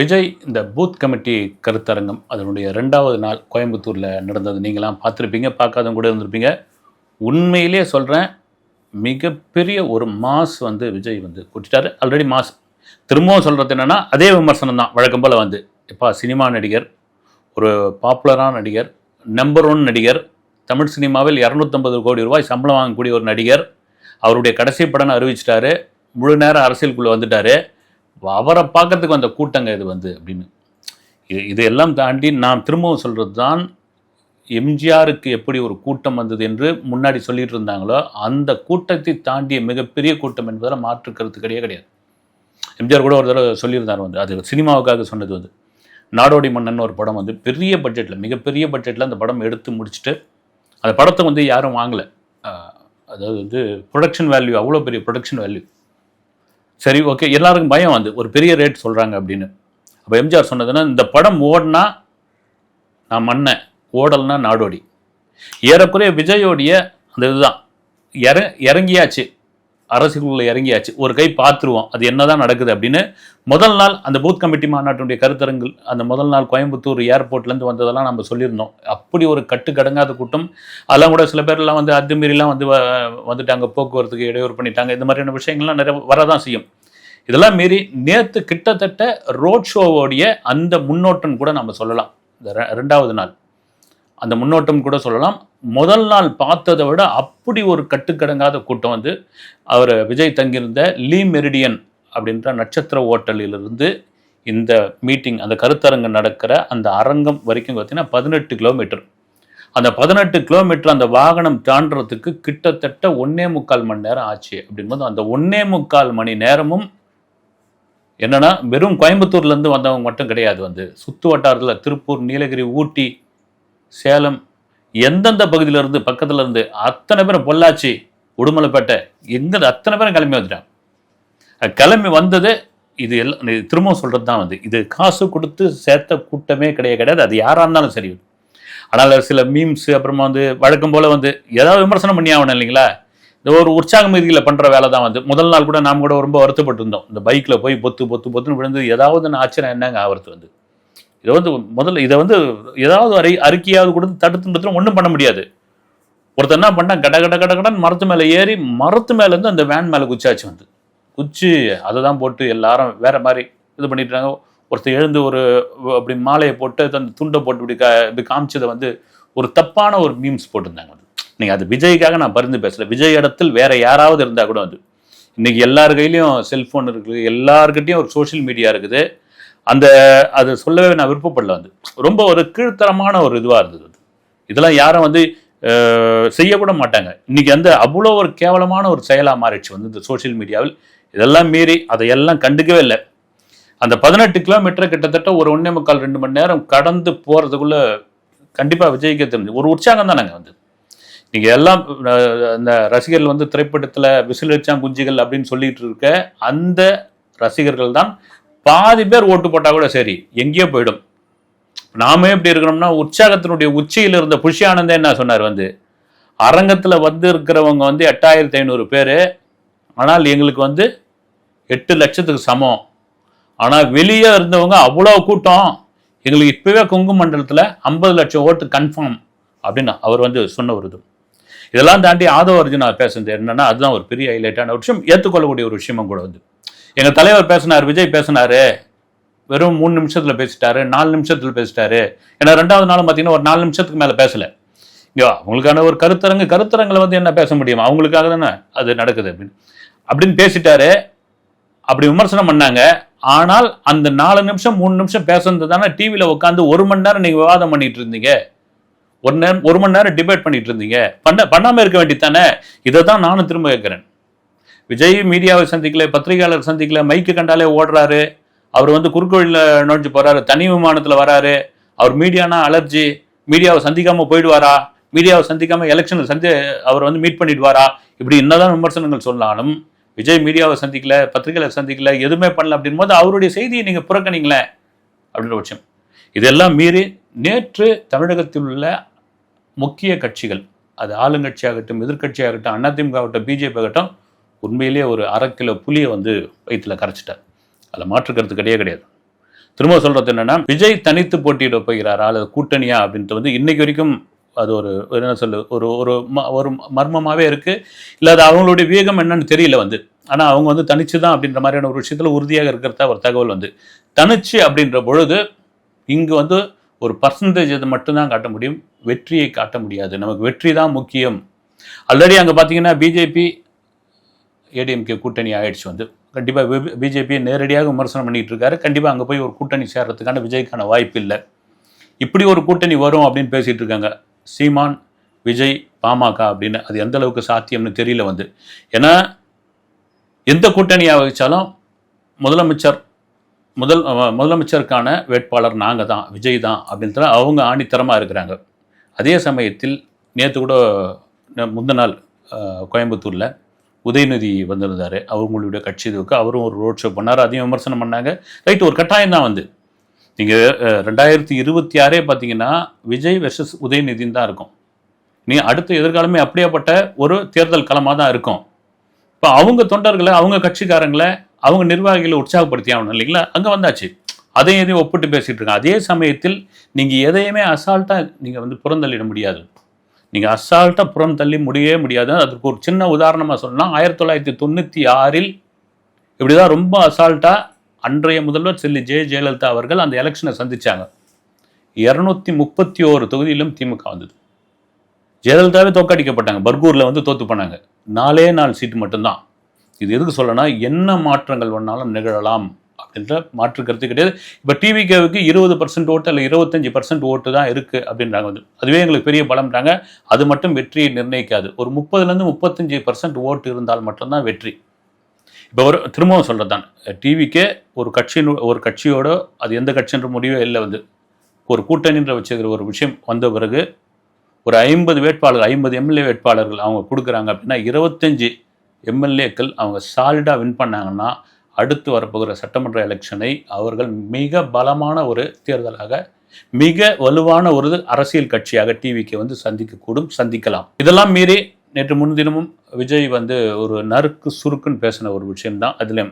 விஜய் இந்த booth committee கருத்தரங்கம் அதனுடைய ரெண்டாவது நாள் கோயம்புத்தூரில் நடந்தது. நீங்களாம் பார்த்துருப்பீங்க பார்க்காதவங்க கூட இருந்திருப்பீங்க. உண்மையிலே சொல்கிறேன் மிகப்பெரிய ஒரு மாஸ் வந்து விஜய் வந்து கூட்டிட்டாரு. Already mass. திரும்பவும் சொல்கிறது என்னென்னா அதே விமர்சனம் தான். வழக்கம் போல் வந்து இப்போ சினிமா நடிகர் ஒரு பாப்புலரான நடிகர் நம்பர் ஒன் நடிகர் தமிழ் சினிமாவில் இரநூத்தம்பது கோடி ரூபாய் சம்பளம் வாங்கக்கூடிய ஒரு நடிகர் அவருடைய கடைசி படம் அறிவிச்சிட்டாரு. முழு நேரம் அரசியலுக்குள்ளே வந்துட்டார். அவரை பார்க்கறதுக்கு வந்த கூட்டங்க இது வந்து அப்படின்னு. இது இதையெல்லாம் தாண்டி நான் திரும்பவும் சொல்கிறது தான் எம்ஜிஆருக்கு எப்படி ஒரு கூட்டம் வந்தது என்று முன்னாடி சொல்லிட்டு இருந்தாங்களோ அந்த கூட்டத்தை தாண்டிய மிகப்பெரிய கூட்டம் என்பதில் மாற்று கருத்து கிடையாது கிடையாது. எம்ஜிஆர் கூட ஒரு தடவை சொல்லியிருந்தார் வந்து அது சினிமாவுக்காக சொன்னது வந்து. நாடோடி மன்னன் ஒரு படம் வந்து பெரிய பட்ஜெட்டில் மிகப்பெரிய பட்ஜெட்டில் அந்த படம் எடுத்து முடிச்சுட்டு அந்த படத்தை வந்து யாரும் வாங்கலை. அதாவது வந்து ப்ரொடக்ஷன் வேல்யூ அவ்வளோ பெரிய ப்ரொடக்ஷன் வேல்யூ சரி ஓகே எல்லாருக்கும் பயம் வந்து ஒரு பெரிய ரேட் சொல்கிறாங்க அப்படின்னு. அப்போ எம்ஜிஆர் சொன்னதுன்னா இந்த படம் ஓடினா நான் மன்னன் ஓடல்னா நாடோடி. ஏறக்குறைய விஜயோடைய அந்த இதுதான். இற இறங்கியாச்சு. அரசுக்குள்ளே இறங்கியாச்சு. ஒரு கை பார்த்துருவோம். அது என்னதான் நடக்குது அப்படின்னு முதல் நாள் அந்த பூத் கமிட்டி மாநாட்டினுடைய கருத்தரங்கள் அந்த முதல் நாள் கோயம்புத்தூர் ஏர்போர்ட்லேருந்து வந்ததெல்லாம் நம்ம சொல்லியிருந்தோம். அப்படி ஒரு கட்டுக்கடங்காத கூட்டம். அதெல்லாம் கூட சில பேர்லாம் வந்து அத்துமீறிலாம் வந்து வ- வந்துட்டாங்க. போக்குவரத்துக்கு இடையூறு பண்ணிட்டாங்க. இந்த மாதிரியான விஷயங்கள்லாம் நிறைய வரதான் செய்யும். இதெல்லாம் மீறி நேற்று கிட்டத்தட்ட ரோட் ஷோவோடைய அந்த முன்னோட்டம் கூட நம்ம சொல்லலாம். இந்த ரெண்டாவது நாள். அந்த முன்னோட்டம் கூட சொல்லலாம். முதல் நாள் பார்த்ததை விட அப்படி ஒரு கட்டுக்கடங்காத கூட்டம் வந்து அவர் விஜய் தங்கியிருந்த லீ மெரிடியன் அப்படின்ற நட்சத்திர ஓட்டலிலிருந்து இந்த மீட்டிங் அந்த கருத்தரங்கம் நடக்கிற அந்த அரங்கம் வரைக்கும் பார்த்தீங்கன்னா பதினெட்டு கிலோமீட்டர். அந்த பதினெட்டு கிலோமீட்டர் அந்த வாகனம் தாண்டறதுக்கு கிட்டத்தட்ட ஒன்னே முக்கால் மணி நேரம் ஆச்சு அப்படின்போது அந்த ஒன்னே முக்கால் மணி நேரமும் என்னன்னா வெறும் கோயம்புத்தூர்லேருந்து வந்தவங்க மட்டும் கிடையாது வந்து. சுற்று வட்டாரத்தில் திருப்பூர் நீலகிரி ஊட்டி சேலம் எந்தெந்த பகுதியிலேருந்து பக்கத்தில் இருந்து அத்தனை பேரும் பொள்ளாச்சி உடுமலைப்பேட்டை எங்கே அத்தனை பேரும் கிளம்பி வந்துட்டாங்க. கிளம்பி வந்தது இது எல்லாம் இது திரும்பவும் சொல்கிறது தான் வந்து இது காசு கொடுத்து சேர்த்த கூட்டமே கிடையாது கிடையாது அது யாராக இருந்தாலும் சரி. ஆனால் சில மீம்ஸ் அப்புறமா வந்து வழக்கம் போல் வந்து ஏதாவது விமர்சனம் பண்ணி ஆகணும் இல்லைங்களா? இந்த ஒரு உற்சாக மீதியில் பண்ணுற வேலை தான் வந்து. முதல் நாள் கூட நாம் கூட ரொம்ப வருத்தப்பட்டு இருந்தோம் இந்த பைக்கில் போய் பொத்து பொத்து பொத்துன்னு விழுந்து ஏதாவது ஆச்சரியம் என்னங்க ஆகிறது வந்து? இதை வந்து முதல்ல இதை வந்து ஏதாவது அறி அறிக்கையாவது கொடுத்து தடுத்து ஒன்றும் பண்ண முடியாது. ஒருத்தர் என்ன பண்ணால் கட கட கட கடன்னு மரத்து மேலே ஏறி மரத்து மேலேருந்து அந்த வேன் மேலே குச்சாச்சு வந்து. குச்சி அதை தான் போட்டு எல்லாரும் வேற மாதிரி இது பண்ணிட்டாங்க ஒருத்தர் எழுந்து ஒரு அப்படி மாலையை போட்டு அந்த துண்டை போட்டு இப்படி கா இப்படி காமிச்சதை வந்து ஒரு தப்பான ஒரு மீம்ஸ் போட்டிருந்தாங்க அது. நீங்கள் அது விஜய்க்காக நான் பரிந்து பேசல. விஜய் இடத்தில் வேற யாராவது இருந்தால் கூட வந்து இன்னைக்கு எல்லார் கையிலையும் செல்ஃபோன் இருக்குது. எல்லார்கிட்டயும் ஒரு சோஷியல் மீடியா இருக்குது. அந்த அது சொல்லவே நான் விருப்பப்படல வந்து. ரொம்ப ஒரு கீழ்த்தரமான ஒரு இதுவாக இருந்தது இதெல்லாம் யாரும் வந்து செய்யக்கூட மாட்டாங்க. இன்னைக்கு அந்த அவ்வளோ ஒரு கேவலமான ஒரு செயலாக மாறிடுச்சு வந்து இந்த சோஷியல் மீடியாவில். இதெல்லாம் மீறி அதையெல்லாம் கண்டுக்கவே இல்லை. அந்த பதினெட்டு கிலோமீட்டர் கிட்டத்தட்ட ஒரு ஒன்றே முக்கால் ரெண்டு மணி நேரம் கடந்து போகிறதுக்குள்ளே கண்டிப்பாக விஜய்க்கு தெரிஞ்சு. ஒரு உற்சாகம் தானேங்க வந்து. நீங்கள் எல்லாம் அந்த இந்த ரசிகர்கள் வந்து திரைப்படத்தில் விசிலடிச்சான் குஞ்சுகள் அப்படின்னு சொல்லிட்டு இருக்க அந்த ரசிகர்கள் தான் பாதி பேர் ஓட்டு போட்டால் கூட சரி எங்கேயோ போயிடும். நாம எப்படி இருக்கிறோம்னா உற்சாகத்தினுடைய உச்சியில் இருந்த புஷி ஆனந்தே என்ன சொன்னார் வந்து அரங்கத்தில் வந்து இருக்கிறவங்க வந்து எட்டாயிரத்தி ஐநூறு பேர் ஆனால் எங்களுக்கு வந்து எட்டு லட்சத்துக்கு சமம். ஆனால் வெளியே இருந்தவங்க அவ்வளோ கூட்டம். எங்களுக்கு இப்போவே குங்கு மண்டலத்தில் ஐம்பது லட்சம் ஓட்டு கன்ஃபார்ம் அப்படின்னு அவர் வந்து சொன்ன ஒரு இது. இதெல்லாம் தாண்டி ஆதவ அர்ஜுனா பேசுனது என்னன்னா அதுதான் ஒரு பெரிய ஹைலைட்டான ஒரு விஷயம். ஏற்றுக்கொள்ளக்கூடிய ஒரு விஷயமும் கூட வந்து. எங்கள் தலைவர் பேசினார் விஜய் பேசினாரு. வெறும் மூணு நிமிஷத்துல பேசிட்டாரு நாலு நிமிஷத்துல பேசிட்டாரு. ஏன்னா ரெண்டாவது நாளும் பார்த்தீங்கன்னா ஒரு நாலு நிமிஷத்துக்கு மேலே பேசல. ஐயோ அவங்களுக்கான ஒரு கருத்தரங்கு கருத்தரங்களை வந்து என்ன பேச முடியும்? அவங்களுக்காக தானே அது நடக்குது அப்படின்னு. அப்படின்னு பேசிட்டாரு. அப்படி விமர்சனம் பண்ணாங்க. ஆனால் அந்த நாலு நிமிஷம் மூணு நிமிஷம் பேசுனது தானே டிவியில் உட்காந்து ஒரு மணி நேரம் நீங்க விவாதம் பண்ணிட்டு இருந்தீங்க. ஒரு நேரம் ஒரு மணி நேரம் டிபேட் பண்ணிட்டு இருந்தீங்க. பண்ண பண்ணாம இருக்க வேண்டியதானே இதை தான் நானும் திரும்ப கேட்கிறேன். விஜய் மீடியாவை சந்திக்கல பத்திரிகையாளர் சந்திக்கல மைக்கு கண்டாலே ஓடுறாரு. அவர் வந்து குறுக்கோழில் நுழைஞ்சு போறாரு தனி விமானத்தில் வராரு. அவர் மீடியானா அலர்ஜி மீடியாவை சந்திக்காமல் போயிடுவாரா? மீடியாவை சந்திக்காமல் எலெக்ஷனில் சந்தி அவர் வந்து மீட் பண்ணிடுவாரா? இப்படி என்னதான் விமர்சனங்கள் சொன்னாலும் விஜய் மீடியாவை சந்திக்கல பத்திரிகையாளர் சந்திக்கல எதுவுமே பண்ணல அப்படின் போது அவருடைய செய்தியை நீங்கள் புறக்கணிங்களேன் அப்படின்ற பட்சம். இதெல்லாம் மீறி நேற்று தமிழகத்தில் உள்ள முக்கிய கட்சிகள் அது ஆளுங்கட்சியாகட்டும் எதிர்க்கட்சியாகட்டும் அதிமுக ஆகட்டும் பிஜேபி ஆகட்டும் உண்மையிலேயே ஒரு அரை கிலோ புளியை வந்து வயிற்றில் கரைச்சிட்டார். அதில் மாற்று கருத்து கிடையாது. திரும்ப சொல்றது என்னன்னா விஜய் தனித்து போட்டியிட போகிறாரா? அல்லது கூட்டணியா? அப்படின்ட்டு வந்து இன்னைக்கு வரைக்கும் அது ஒரு என்ன சொல்லு ஒரு ஒரு ம- ஒரு மர்மமாகவே இருக்குது இல்லை அது அவங்களுடைய வேகம் என்னன்னு தெரியல வந்து. ஆனால் அவங்க வந்து தனிச்சு தான் அப்படின்ற மாதிரியான ஒரு விஷயத்தில் உறுதியாக இருக்கிறதா ஒரு தகவல் வந்து. தனிச்சு அப்படின்ற பொழுது இங்கு வந்து ஒரு பர்சன்டேஜ் இது மட்டும்தான் காட்ட முடியும். வெற்றியை காட்ட முடியாது. நமக்கு வெற்றி தான் முக்கியம். ஆல்ரெடி அங்கே பார்த்தீங்கன்னா பிஜேபி ஏடிஎம்கே கூட்டணி ஆகிடுச்சு வந்து. கண்டிப்பாக பிஜேபியை நேரடியாக விமர்சனம் பண்ணிகிட்டு இருக்காரு. கண்டிப்பாக அங்கே போய் ஒரு கூட்டணி சேர்றதுக்கான விஜய்க்கான வாய்ப்பு இல்லை. இப்படி ஒரு கூட்டணி வரும் அப்படின்னு பேசிகிட்டு இருக்காங்க. சீமான் விஜய் பாமக அப்படின்னு. அது எந்த அளவுக்கு சாத்தியம்னு தெரியல வந்து. ஏன்னா எந்த கூட்டணியாக வச்சாலும் முதலமைச்சர் முதல் முதலமைச்சருக்கான வேட்பாளர் நாங்கள் தான் விஜய் தான் அப்படின்றத அவங்க ஆணித்தரமாக இருக்கிறாங்க. அதே சமயத்தில் நேற்று கூட முந்தநாள் முந்த நாள் கோயம்புத்தூரில் உதயநிதி வந்திருந்தார். அவங்களுடைய கட்சி இதுக்கு அவரும் ஒரு ரோட் ஷோ பண்ணார். அதையும் விமர்சனம் பண்ணாங்க. ரைட் ஒரு கட்டாயம் தான் வந்து. நீங்கள் ரெண்டாயிரத்தி இருபத்தி ஆறே பார்த்தீங்கன்னா விஜய் வெர்சஸ் உதயநிதின்னு தான் இருக்கும். நீ அடுத்த எதிர்காலமே அப்படியேப்பட்ட ஒரு தேர்தல் களமாக தான் இருக்கும். இப்போ அவங்க தொண்டர்களை அவங்க கட்சிக்காரங்களை அவங்க நிர்வாகிகளை உற்சாகப்படுத்தி ஆகணும் இல்லைங்களா? அங்கே வந்தாச்சு. அதையும் எதையும் ஒப்பிட்டு பேசிகிட்டு இருக்காங்க. அதே சமயத்தில் நீங்கள் எதையுமே அசால்ட்டாக நீங்கள் வந்து புறந்தள்ளிட முடியாது. நீங்கள் அசால்ட்டாக புறம் தள்ளி முடியவே முடியாது. அதுக்கு ஒரு சின்ன உதாரணமாக சொன்னால் ஆயிரத்தி தொள்ளாயிரத்தி தொண்ணூற்றி ஆறில் இப்படி தான் ரொம்ப அசால்ட்டாக அன்றைய முதல்வர் செல்லி ஜெய ஜெயலலிதா அவர்கள் அந்த எலெக்ஷனை சந்திச்சாங்க. இரநூத்தி முப்பத்தி ஓரு தொகுதியிலும் திமுக வந்தது. ஜெயலலிதாவே தோக்கடிக்கப்பட்டாங்க பர்கூரில் வந்து தோத்து போனாங்க. நாலே நாலு சீட்டு மட்டும்தான். இது எதுக்கு சொல்லனா என்ன மாற்றங்கள் வேணாலும் நிகழலாம். அப்படின்ற மாற்று கருத்து கிடையாது. இப்போ டிவிகேவுக்கு இருபது பர்சன்ட் ஓட்டு இல்லை இருபத்தஞ்சி பர்சன்ட் ஓட்டு தான் இருக்குது அப்படின்றாங்க வந்து. அதுவே எங்களுக்கு பெரிய பலம்ன்றாங்க. அது மட்டும் வெற்றியை நிர்ணயிக்காது. ஒரு முப்பதுலேருந்து முப்பத்தஞ்சு பர்சன்ட் ஓட்டு இருந்தால் மட்டும்தான் வெற்றி. இப்போ ஒரு திரும்பவும் சொல்கிறது தான். டிவிக்கே ஒரு கட்சியின் ஒரு கட்சியோட அது எந்த கட்சின்ற முடிவே இல்லை வந்து. ஒரு கூட்டணின்ற வச்சுக்கிற ஒரு விஷயம் வந்த பிறகு ஒரு ஐம்பது வேட்பாளர் ஐம்பது எம்எல்ஏ வேட்பாளர்கள் அவங்க கொடுக்குறாங்க அப்படின்னா இருபத்தஞ்சி எம்எல்ஏக்கள் அவங்க சாலிடாக வின் பண்ணாங்கன்னா அடுத்து வரப்போகிற சட்டமன்ற எலெக்ஷனை அவர்கள் மிக பலமான ஒரு தேர்தலாக மிக வலுவான ஒரு அரசியல் கட்சியாக டிவிக்கு வந்து சந்திக்கக்கூடும் சந்திக்கலாம். இதெல்லாம் மீறி நேற்று முன்தினமும் விஜய் வந்து ஒரு நறுக்கு சுருக்குன்னு பேசின ஒரு விஷயம்தான். அதில்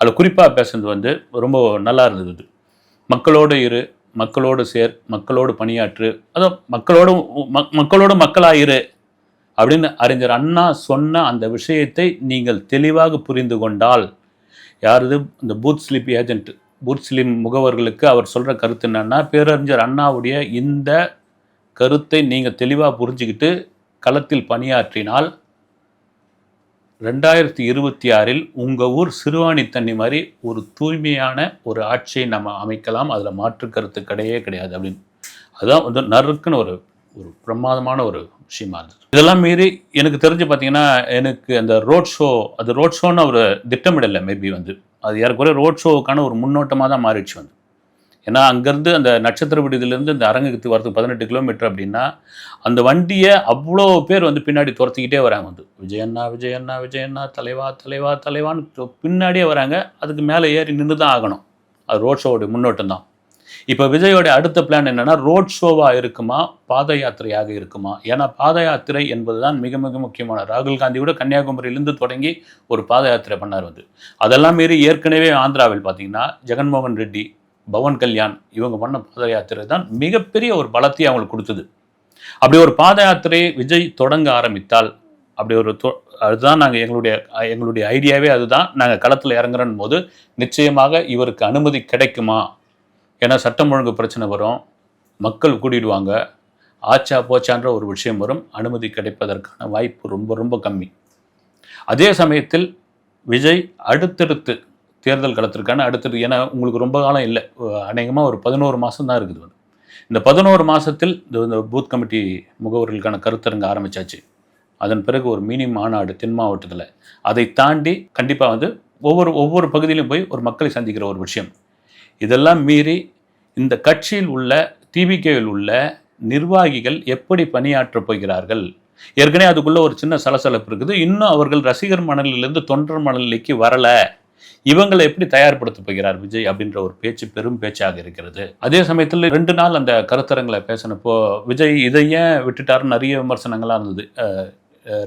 அதில் குறிப்பாக பேசுனது வந்து ரொம்ப நல்லா இருந்தது. மக்களோடு இரு மக்களோடு சேர் மக்களோடு பணியாற்று அதுவும் மக்களோடு மக்- மக்களோடு மக்களாக இரு அப்படின்னு அறிஞர் அண்ணா சொன்ன அந்த விஷயத்தை நீங்கள் தெளிவாக புரிந்து கொண்டால் யாரது இந்த booth slip agent. Booth slim முகவர்களுக்கு அவர் சொல்கிற கருத்து என்னன்னா பேரறிஞர் அண்ணாவுடைய இந்த கருத்தை நீங்கள் தெளிவாக புரிஞ்சுக்கிட்டு களத்தில் பணியாற்றினால் ரெண்டாயிரத்தி இருபத்தி ஆறில் உங்கள் ஊர் சிறுவாணி தண்ணி மாதிரி ஒரு தூய்மையான ஒரு ஆட்சியை நம்ம அமைக்கலாம். அதில் மாற்று கருத்து கிடையவே கிடையாது அப்படின்னு. அதுதான் வந்து நறுக்குன்னு ஒரு ஒரு பிரமாதமான ஒரு விஷயமா இருந்தது. இதெல்லாம் மீறி எனக்கு தெரிஞ்சு பார்த்தீங்கன்னா எனக்கு அந்த ரோட் ஷோ அது ரோட் ஷோன்னு ஒரு திட்டமிடலை மேபி வந்து. அது ஏறக்குறைய ரோட் ஷோவுக்கான ஒரு முன்னோட்டமாக தான் மாறிடுச்சு வந்து. ஏன்னா அங்கேருந்து அந்த நட்சத்திர விடுதியிலேருந்து அந்த அரங்குக்கு வரதுக்கு பதினெட்டு கிலோமீட்டர் அப்படின்னா அந்த வண்டியை அவ்வளோ பேர் வந்து பின்னாடி துரத்திக்கிட்டே வராங்க வந்து. விஜயண்ணா விஜயண்ணா விஜயண்ணா தலைவா தலைவா தலைவான்னு பின்னாடியே வராங்க. அதுக்கு மேலே ஏறி நின்று தான் ஆகணும். அது ரோட் ஷோவுடைய முன்னோட்டம் தான். இப்போ விஜயோட அடுத்த பிளான் என்னன்னா ரோட் ஷோவாக இருக்குமா பாத யாத்திரையாக இருக்குமா? ஏன்னா பாத யாத்திரை என்பதுதான் மிக மிக முக்கியமான. ராகுல் காந்தி கூட கன்னியாகுமரியிலிருந்து தொடங்கி ஒரு பாத யாத்திரை பண்ணார் வந்து. அதெல்லாம் மீறி ஏற்கனவே ஆந்திராவில் பார்த்தீங்கன்னா ஜெகன்மோகன் ரெட்டி பவன் கல்யாண் இவங்க பண்ண பாத யாத்திரை தான் மிகப்பெரிய ஒரு பலத்தை அவங்களுக்கு கொடுத்தது. அப்படி ஒரு பாத யாத்திரையை விஜய் தொடங்க ஆரம்பித்தால் அப்படி ஒரு தொ- அதுதான் நாங்கள் எங்களுடைய எங்களுடைய ஐடியாவே அதுதான். நாங்கள் களத்தில் இறங்குறோம் போது நிச்சயமாக இவருக்கு அனுமதி கிடைக்குமா? ஏன்னா சட்டம் ஒழுங்கு பிரச்சனை வரும். மக்கள் கூடிடுவாங்க. ஆச்சா போச்சான்ற ஒரு விஷயம் வரும். அனுமதி கிடைப்பதற்கான வாய்ப்பு ரொம்ப ரொம்ப கம்மி. அதே சமயத்தில் விஜய் அடுத்தடுத்து தேர்தல் களத்திற்கான அடுத்தடுத்து ஏன்னா உங்களுக்கு ரொம்ப காலம் இல்லை. அநேகமாக ஒரு பதினோரு மாதம் தான் இருக்குது வந்து இந்த பதினோரு மாதத்தில் இந்த பூத் கமிட்டி முகவர்களுக்கான கருத்தரங்கு ஆரம்பிச்சாச்சு. அதன் பிறகு ஒரு மினி மாநாடு தென் மாவட்டத்தில். அதை தாண்டி கண்டிப்பாக வந்து ஒவ்வொரு ஒவ்வொரு பகுதியிலும் போய் ஒரு மக்களை சந்திக்கிற ஒரு விஷயம். இதெல்லாம் மீறி இந்த கட்சியில் உள்ள டிவிகேயில் உள்ள நிர்வாகிகள் எப்படி பணியாற்றப் போகிறார்கள்? ஏற்கனவே அதுக்குள்ளே ஒரு சின்ன சலசலப்பு இருக்குது. இன்னும் அவர்கள் ரசிகர் மணலிலிருந்து தொண்டர் மணலிலைக்கு வரல. இவங்களை எப்படி தயார்படுத்தப் போகிறார் விஜய் அப்படின்ற ஒரு பேச்சு பெரும் பேச்சாக இருக்கிறது. அதே சமயத்தில் ரெண்டு நாள் அந்த கருத்தரங்களை பேசினப்போ விஜய் இதை ஏன் விட்டுட்டாருன்னு நிறைய விமர்சனங்களாக இருந்தது.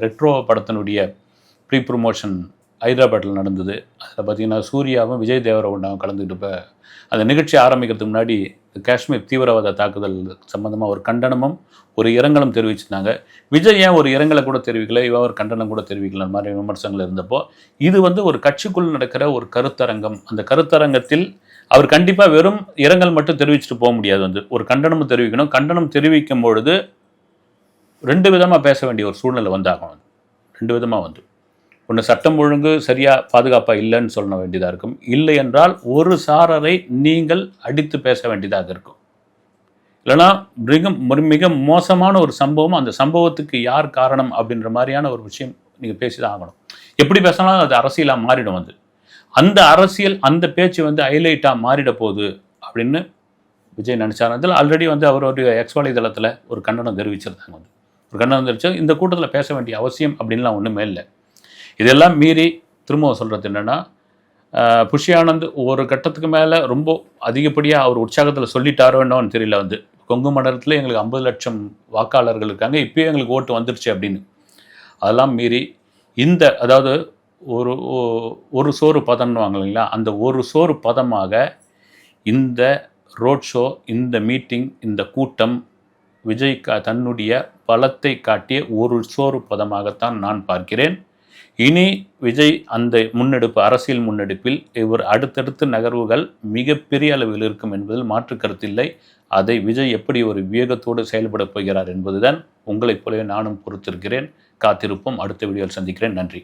ரெட்ரோ படத்தினுடைய ப்ரீ ப்ரொமோஷன் ஹைதராபாத்தில் நடந்தது. அதில் பார்த்தீங்கன்னா சூர்யாவும் விஜய் தேவரகுண்டாவும் கலந்துக்கிட்டு இப்போ அந்த நிகழ்ச்சி ஆரம்பிக்கிறதுக்கு முன்னாடி காஷ்மீர் தீவிரவாத தாக்குதல் சம்மந்தமாக ஒரு கண்டனமும் ஒரு இரங்கலும் தெரிவிச்சிருந்தாங்க. விஜய் ஏன் ஒரு இரங்கலை கூட தெரிவிக்கல இவ ஒரு கண்டனம் கூட தெரிவிக்கல அந்த மாதிரி விமர்சனங்கள் இருந்தப்போ இது வந்து ஒரு கட்சிக்குள் நடக்கிற ஒரு கருத்தரங்கம். அந்த கருத்தரங்கத்தில் அவர் கண்டிப்பாக வெறும் இரங்கல் மட்டும் தெரிவிச்சுட்டு போக முடியாது வந்து. ஒரு கண்டனமும் தெரிவிக்கணும். கண்டனம் தெரிவிக்கும் பொழுது ரெண்டு விதமாக பேச வேண்டிய ஒரு சூழ்நிலை வந்தாகும். ரெண்டு விதமாக வந்து. ஒன்று சட்டம் ஒழுங்கு சரியாக பாதுகாப்பாக இல்லைன்னு சொல்ல வேண்டியதாக இருக்கும். இல்லை என்றால் ஒரு சாரரை நீங்கள் அடித்து பேச வேண்டியதாக இருக்கும். இல்லைன்னா மிக மிக மோசமான ஒரு சம்பவம் அந்த சம்பவத்துக்கு யார் காரணம் அப்படின்ற மாதிரியான ஒரு விஷயம் நீங்கள் பேசி தான் ஆகணும். எப்படி பேசினாலும் அது அரசியலாக மாறிடும் வந்து அந்த அரசியல் அந்த பேச்சு வந்து ஹைலைட்டாக மாறிட போகுது அப்படின்னு விஜய் நினச்சார். அதில் ஆல்ரெடி வந்து அவருடைய எக்ஸ் வலைதளத்தில் ஒரு கண்டனம் தெரிவிச்சிருந்தாங்க. வந்து ஒரு கண்டனம் தெரிவிச்சு இந்த கூட்டத்தில் பேச வேண்டிய அவசியம் அப்படின்லாம் ஒன்றுமே இல்லை. இதெல்லாம் மீறி திரும்பவும் சொல்கிறது என்னென்னா புஷி ஆனந்த் ஒரு கட்டத்துக்கு மேலே ரொம்ப அதிகப்படியாக அவர் உற்சாகத்தில் சொல்லிட்டாரோ என்னோன்னு தெரியல வந்து. கொங்கு மண்டலத்தில் எங்களுக்கு ஐம்பது லட்சம் வாக்காளர்கள் இருக்காங்க இப்போயே எங்களுக்கு ஓட்டு வந்துருச்சு அப்படின்னு. அதெல்லாம் மீறி இந்த அதாவது ஒரு ஒரு சோறு பதம்னுவாங்க இல்லைங்களா? அந்த ஒரு சோறு பதமாக இந்த ரோட் ஷோ இந்த மீட்டிங் இந்த கூட்டம் விஜய் தன்னுடைய பலத்தை காட்டிய ஒரு சோறு பதமாகத்தான் நான் பார்க்கிறேன். இனி விஜய் அந்த முன்னெடுப்பு அரசியல் முன்னெடுப்பில் இவர் அடுத்தடுத்த நகர்வுகள் மிகப்பெரிய அளவில் இருக்கும் என்பதில் மாற்று கருத்தில்லை. அதை விஜய் எப்படி ஒரு விவேகத்தோடு செயல்படப் போகிறார் என்பதுதான் உங்களைப் போலவே நானும் பொறுத்திருக்கிறேன். காத்திருப்போம். அடுத்த வீடியோவில் சந்திக்கிறேன். நன்றி.